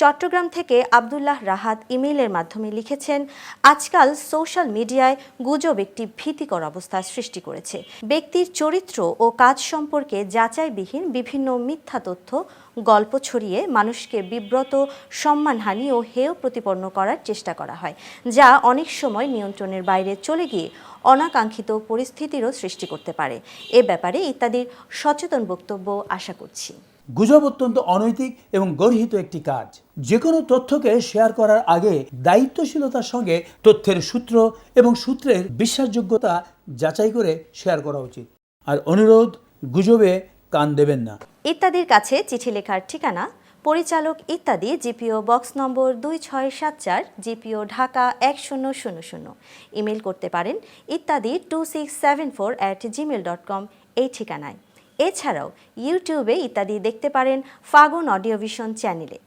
চট্টগ্রাম থেকে আবদুল্লাহ রাহাত ইমেইলের মাধ্যমে লিখেছেন, আজকাল সোশ্যাল মিডিয়ায় গুজব একটি ভীতিকর অবস্থার সৃষ্টি করেছে। ব্যক্তির চরিত্র ও কাজ সম্পর্কে যাচাইবিহীন বিভিন্ন মিথ্যা তথ্য, গল্প ছড়িয়ে মানুষকে বিব্রত, সম্মানহানি ও হেয় প্রতিপন্ন করার চেষ্টা করা হয়, যা অনেক সময় নিয়ন্ত্রণের বাইরে চলে গিয়ে অনাকাঙ্ক্ষিত পরিস্থিতিরও সৃষ্টি করতে পারে। এ ব্যাপারে ইত্যাদির সচেতন বক্তব্য আশা করছি। গুজব অত্যন্ত অনৈতিক এবং গর্হিত একটি কাজ। যে কোনো তথ্যকে শেয়ার করার আগে দায়িত্বশীলতার সঙ্গে তথ্যের সূত্র এবং সূত্রের বিশ্বাসযোগ্যতা যাচাই করে শেয়ার করা উচিত। আর অনুরোধ, গুজবে কান দেবেন না। ইত্যাদির কাছে চিঠি লেখার ঠিকানা, পরিচালক ইত্যাদি, জিপিও বক্স নম্বর দুই ছয় সাত চার, জিপিও ঢাকা এক শূন্য শূন্য শূন্য। ইমেল করতে পারেন ইত্যাদি two six seven four at Gmail dot com এই ঠিকানায়। এছাড়াও ইউটিউবে ইত্যাদি দেখতে পারেন ফাগুন অডিও ভিশন চ্যানেলে।